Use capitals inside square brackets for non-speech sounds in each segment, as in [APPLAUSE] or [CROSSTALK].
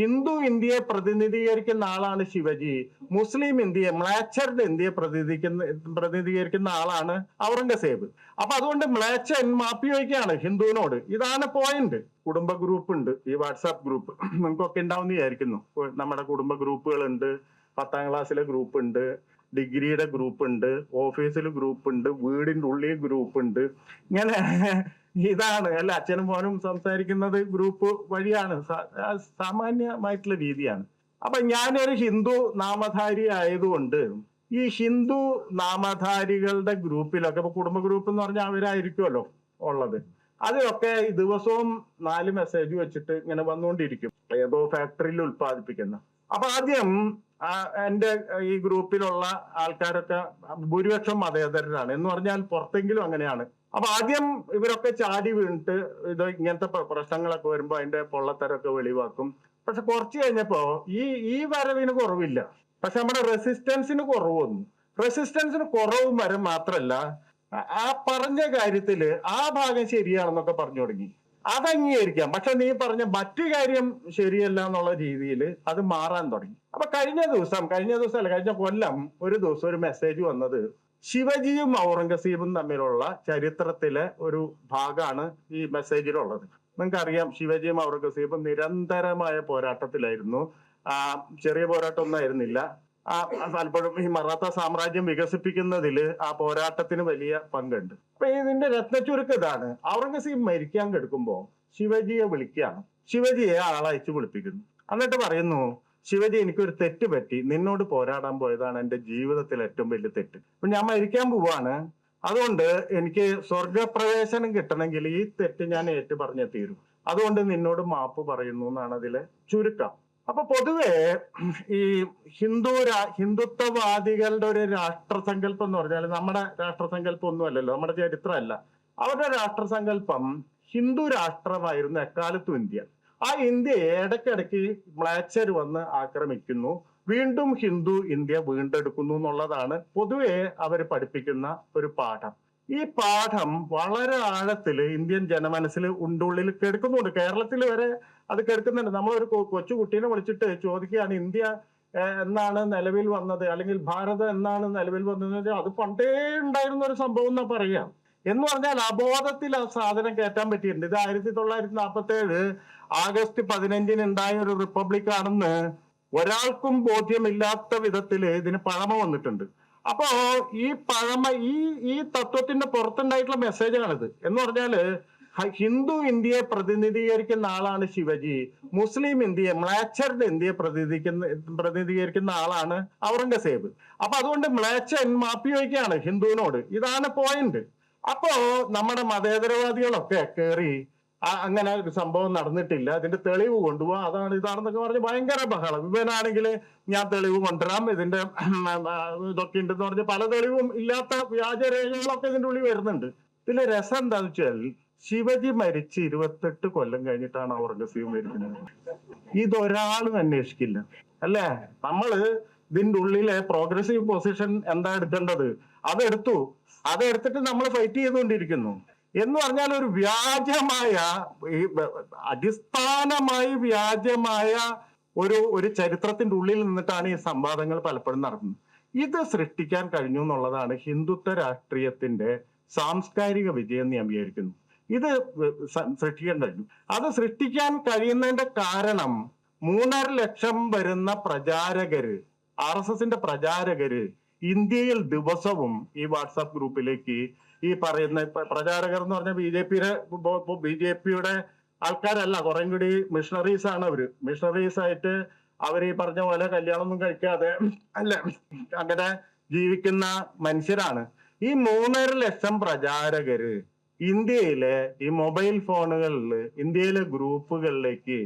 ഹിന്ദു ഇന്ത്യയെ പ്രതിനിധീകരിക്കുന്ന ആളാണ് ശിവജി. മുസ്ലിം ഇന്ത്യയെ മ്ലാച്ചറുടെ ഇന്ത്യയെ പ്രതിനിധിക്കുന്ന പ്രതിനിധീകരിക്കുന്ന ആളാണ് ഔറംഗസേബ്. അപ്പൊ അതുകൊണ്ട് മ്ലാച്ചൻ മാപ്പി വയ്ക്കുകയാണ് ഹിന്ദുവിനോട്. ഇതാണ് പോയിന്റ് കുടുംബ ഗ്രൂപ്പ് ഉണ്ട്. ഈ വാട്സാപ്പ് ഗ്രൂപ്പ് നിങ്ങൾക്കൊക്കെ ഉണ്ടാവും വിചാരിക്കുന്നു. നമ്മുടെ കുടുംബ ഗ്രൂപ്പുകളുണ്ട് പത്താം ക്ലാസ്സിലെ ഗ്രൂപ്പ് ഉണ്ട് ഡിഗ്രിയുടെ ഗ്രൂപ്പ് ഉണ്ട് ഓഫീസിൽ ഗ്രൂപ്പ് ഉണ്ട് വീടിന്റെ ഉള്ളിൽ ഗ്രൂപ്പ് ഉണ്ട്. ഇങ്ങനെ [LAUGHS] ഇതാണ് അല്ല അച്ഛനും മോനും സംസാരിക്കുന്നത് ഗ്രൂപ്പ് വഴിയാണ് സാമാന്യമായിട്ടുള്ള രീതിയാണ്. അപ്പൊ ഞാനൊരു ഹിന്ദു നാമധാരി ആയതുകൊണ്ട് ഈ ഹിന്ദു നാമധാരികളുടെ ഗ്രൂപ്പിലൊക്കെ ഇപ്പൊ കുടുംബ ഗ്രൂപ്പ് എന്ന് പറഞ്ഞാൽ അവരായിരിക്കുമല്ലോ ഉള്ളത്. അതിലൊക്കെ ദിവസവും നാല് മെസ്സേജ് വെച്ചിട്ട് ഇങ്ങനെ വന്നുകൊണ്ടിരിക്കും ഏതോ ഫാക്ടറിയിൽ ഉത്പാദിപ്പിക്കുന്ന അപ്പൊ ആദ്യം എന്റെ ഈ ഗ്രൂപ്പിലുള്ള ആൾക്കാരൊക്കെ ഭൂരിപക്ഷം മതേതരനാണ് എന്ന് പറഞ്ഞാൽ പുറത്തെങ്കിലും അങ്ങനെയാണ്. അപ്പൊ ആദ്യം ഇവരൊക്കെ ചാടി വീണിട്ട് ഇത് ഇങ്ങനത്തെ പ്രശ്നങ്ങളൊക്കെ വരുമ്പോ അതിന്റെ പൊള്ളത്തരൊക്കെ വെളിവാക്കും. പക്ഷെ കുറച്ച് കഴിഞ്ഞപ്പോ ഈ ഈ വരവിന് കുറവില്ല. പക്ഷെ നമ്മുടെ റെസിസ്റ്റൻസിന് കുറവ് വന്നു. റെസിസ്റ്റൻസിന് കുറവ് വരെ മാത്രല്ല ആ പറഞ്ഞ കാര്യത്തിൽ ആ ഭാഗം ശരിയാണെന്നൊക്കെ പറഞ്ഞു തുടങ്ങി. അത് അംഗീകരിക്കാം. പക്ഷെ നീ പറഞ്ഞ മറ്റു കാര്യം ശരിയല്ല എന്നുള്ള രീതിയിൽ അത് മാറാൻ തുടങ്ങി. അപ്പൊ കഴിഞ്ഞ ദിവസം കഴിഞ്ഞ ദിവസം അല്ല കഴിഞ്ഞ കൊല്ലം ഒരു ദിവസം ഒരു മെസ്സേജ് വന്നത് ശിവജിയും ഔറംഗസീബും തമ്മിലുള്ള ചരിത്രത്തിലെ ഒരു ഭാഗമാണ് ഈ മെസ്സേജിലുള്ളത് നിങ്ങൾക്കറിയാം ശിവജിയും ഔറംഗസീബും നിരന്തരമായ പോരാട്ടത്തിലായിരുന്നു. ചെറിയ പോരാട്ടം ഒന്നും ആയിരുന്നില്ല. പലപ്പോഴും ഈ മറാത്ത സാമ്രാജ്യം വികസിപ്പിക്കുന്നതിൽ ആ പോരാട്ടത്തിന് വലിയ പങ്കുണ്ട്. അപ്പൊ ഇതിന്റെ രത്നച്ചുരുക്ക് ഇതാണ്. ഔറംഗസീബ് മരിക്കാൻ കെടുക്കുമ്പോ ശിവജിയെ വിളിക്കുകയാണ്. ശിവജിയെ ആളയച്ചു വിളിപ്പിക്കുന്നു. എന്നിട്ട് പറയുന്നു ശിവജി എനിക്കൊരു തെറ്റ് പറ്റി. നിന്നോട് പോരാടാൻ പോയതാണ് എന്റെ ജീവിതത്തിൽ ഏറ്റവും വലിയ തെറ്റ്. അപ്പൊ ഞാൻ മരിക്കാൻ പോവാണ്. അതുകൊണ്ട് എനിക്ക് സ്വർഗപ്രവേശനം കിട്ടണമെങ്കിൽ ഈ തെറ്റ് ഞാൻ ഏറ്റു പറഞ്ഞേ തീരും. അതുകൊണ്ട് നിന്നോട് മാപ്പ് പറയുന്നു എന്നാണ് അതിലെ ചുരുക്കം. അപ്പൊ പൊതുവെ ഈ ഹിന്ദു ഹിന്ദുത്വവാദികളുടെ ഒരു രാഷ്ട്രസങ്കല്പം എന്ന് പറഞ്ഞാൽ നമ്മുടെ രാഷ്ട്രസങ്കല്പം ഒന്നും അല്ലല്ലോ നമ്മുടെ ചരിത്രമല്ല. അവരുടെ രാഷ്ട്രസങ്കല്പം ഹിന്ദു രാഷ്ട്രമായിരുന്നു എക്കാലത്തും ഇന്ത്യ. ആ ഇന്ത്യയെ ഇടയ്ക്കിടയ്ക്ക് മ്ലാച്ചർ വന്ന് ആക്രമിക്കുന്നു. വീണ്ടും ഹിന്ദു ഇന്ത്യ വീണ്ടെടുക്കുന്നു എന്നുള്ളതാണ് പൊതുവെ അവർ പഠിപ്പിക്കുന്ന ഒരു പാഠം. ഈ പാഠം വളരെ ആഴത്തിൽ ഇന്ത്യൻ ജനമനസ്സിൽ ഉണ്ടുള്ളിൽ കെടുക്കുന്നുണ്ട്. കേരളത്തിൽ വരെ അത് കെടുക്കുന്നുണ്ട്. നമ്മളൊരു കൊച്ചു കുട്ടീനെ വിളിച്ചിട്ട് ചോദിക്കുകയാണ് ഇന്ത്യ എന്നാണ് നിലവിൽ വന്നത്? അല്ലെങ്കിൽ ഭാരതം എന്നാണ് നിലവിൽ വന്നത് അത് പണ്ടേ ഉണ്ടായിരുന്ന ഒരു സംഭവം എന്നാ പറയാം. എന്ന് പറഞ്ഞാൽ അബോധത്തിൽ ആ സാധനം കയറ്റാൻ പറ്റിയിട്ടുണ്ട്. ഇത് ആയിരത്തി തൊള്ളായിരത്തി നാൽപ്പത്തി ഏഴ് ആഗസ്റ്റ് പതിനഞ്ചിന് ഉണ്ടായ ഒരു റിപ്പബ്ലിക് ആണെന്ന് ഒരാൾക്കും ബോധ്യമില്ലാത്ത വിധത്തിൽ ഇതിന് പഴമ വന്നിട്ടുണ്ട്. അപ്പോ ഈ പഴമ ഈ ഈ തത്വത്തിന്റെ പുറത്തുണ്ടായിട്ടുള്ള മെസ്സേജാണിത് എന്ന് പറഞ്ഞാൽ ഹിന്ദു ഇന്ത്യയെ പ്രതിനിധീകരിക്കുന്ന ആളാണ് ശിവജി. മുസ്ലിം ഇന്ത്യയെ മ്ലാച്ചറുടെ ഇന്ത്യയെ പ്രതിനിധിക്കുന്ന പ്രതിനിധീകരിക്കുന്ന ആളാണ് ഔറംഗസേബ്. അപ്പൊ അതുകൊണ്ട് മ്ലാച്ചൻ മാപ്പിയോയ്ക്കാണ് ഹിന്ദുവിനോട്. ഇതാണ് പോയിന്റ് അപ്പോ നമ്മുടെ മതേതരവാദികളൊക്കെ ആ അങ്ങനെ ഒരു സംഭവം നടന്നിട്ടില്ല. അതിന്റെ തെളിവ് കൊണ്ടുപോകാം അതാണ് ഇതാണെന്നൊക്കെ പറഞ്ഞ് ഭയങ്കര ബഹളം. ഇവനാണെങ്കിൽ ഞാൻ തെളിവ് കൊണ്ടുവരാം. ഇതിന്റെ ഇതൊക്കെ ഉണ്ടെന്ന് പറഞ്ഞ് പല തെളിവും ഇല്ലാത്ത വ്യാജരേഖകളൊക്കെ ഇതിന്റെ ഉള്ളിൽ വരുന്നുണ്ട്. ഇതിലെ രസം എന്താന്ന് വെച്ചാൽ ശിവജി മരിച്ച് ഇരുപത്തെട്ട് കൊല്ലം കഴിഞ്ഞിട്ടാണ് ഔറംഗസീബ് മരിക്കുന്നത്. ഇതൊരാളും അന്വേഷിക്കില്ല. അല്ലേ? നമ്മൾ ഇതിന്റെ ഉള്ളിലെ പ്രോഗ്രസീവ് പൊസിഷൻ എന്താ എടുക്കേണ്ടത്? അതെടുത്തു. അതെടുത്തിട്ട് നമ്മൾ ഫൈറ്റ് ചെയ്തുകൊണ്ടിരിക്കുന്നു. എന്ന് പറഞ്ഞാൽ ഒരു വ്യാജമായ അടിസ്ഥാനമായി വ്യാജമായ ഒരു ഒരു ചരിത്രത്തിന്റെ ഉള്ളിൽ നിന്നിട്ടാണ് ഈ സംവാദങ്ങൾ പലപ്പോഴും നടക്കുന്നത് ഇത് സൃഷ്ടിക്കാൻ കഴിഞ്ഞു എന്നുള്ളതാണ് ഹിന്ദുത്വ രാഷ്ട്രീയത്തിന്റെ സാംസ്കാരിക വിജയം എന്ന് ഞാൻ വിചാരിക്കുന്നു. ഇത് സൃഷ്ടിക്കാൻ കഴിഞ്ഞു. അത് സൃഷ്ടിക്കാൻ കഴിയുന്നതിന്റെ കാരണം മൂന്നര ലക്ഷം വരുന്ന പ്രചാരകര് ആർ എസ് എസിന്റെ പ്രചാരകര് ഇന്ത്യയിൽ ദിവസവും ഈ വാട്സാപ്പ് ഗ്രൂപ്പിലേക്ക് ഈ പറയുന്ന പ്രചാരകർ എന്ന് പറഞ്ഞാൽ ബി ജെ പിയുടെ ബി ജെ പിയുടെ ആൾക്കാരല്ല. കുറേം കൂടി മിഷണറീസ് ആണ് അവർ. മിഷണറീസ് ആയിട്ട് അവർ ഈ പറഞ്ഞ പോലെ കല്യാണമൊന്നും കഴിക്കാതെ അല്ല അങ്ങനെ ജീവിക്കുന്ന മനുഷ്യരാണ്. ഈ മൂന്നര ലക്ഷം പ്രചാരകര് ഇന്ത്യയിലെ ഈ മൊബൈൽ ഫോണുകളിൽ ഇന്ത്യയിലെ ഗ്രൂപ്പുകളിലേക്ക്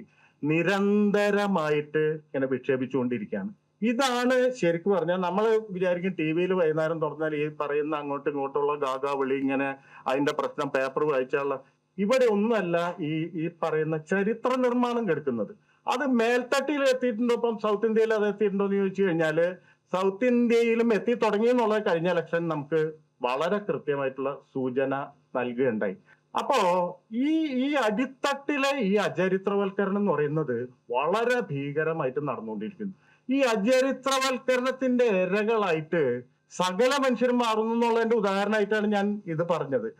നിരന്തരമായിട്ട് ഇങ്ങനെ വിക്ഷേപിച്ചുകൊണ്ടിരിക്കുകയാണ്. ഇതാണ് ശരിക്കും പറഞ്ഞാൽ നമ്മൾ വിചാരിക്കും ടി വിയിൽ വൈകുന്നേരം തുറന്നാൽ ഈ പറയുന്ന അങ്ങോട്ടും ഇങ്ങോട്ടുള്ള ഗാഗാ വിളി ഇങ്ങനെ അതിന്റെ പ്രശ്നം പേപ്പർ വായിച്ചാലുള്ള ഇവിടെ ഒന്നുമല്ല ഈ ഈ പറയുന്ന ചരിത്ര നിർമ്മാണം കെടുക്കുന്നത്. അത് മേൽത്തട്ടിയിൽ എത്തിയിട്ടുണ്ടോ ഇപ്പം സൗത്ത് ഇന്ത്യയിൽ അത് എത്തിയിട്ടുണ്ടോ എന്ന് ചോദിച്ചു കഴിഞ്ഞാൽ സൗത്ത് ഇന്ത്യയിലും എത്തി തുടങ്ങി എന്നുള്ളത് കഴിഞ്ഞ ഇലക്ഷൻ നമുക്ക് വളരെ കൃത്യമായിട്ടുള്ള സൂചന നൽകുകയുണ്ടായി. അപ്പോ ഈ ഈ അടിത്തട്ടിലെ ഈ അചരിത്രവൽക്കരണം എന്ന് പറയുന്നത് വളരെ ഭീകരമായിട്ട് നടന്നുകൊണ്ടിരിക്കുന്നു. ഈ അചരിത്രവൽക്കരണത്തിന്റെ ഇരകളായിട്ട് സകല മനുഷ്യരും മാറുന്നു എന്നുള്ളതിന്റെ ഉദാഹരണമായിട്ടാണ് ഞാൻ ഇത് പറഞ്ഞത്.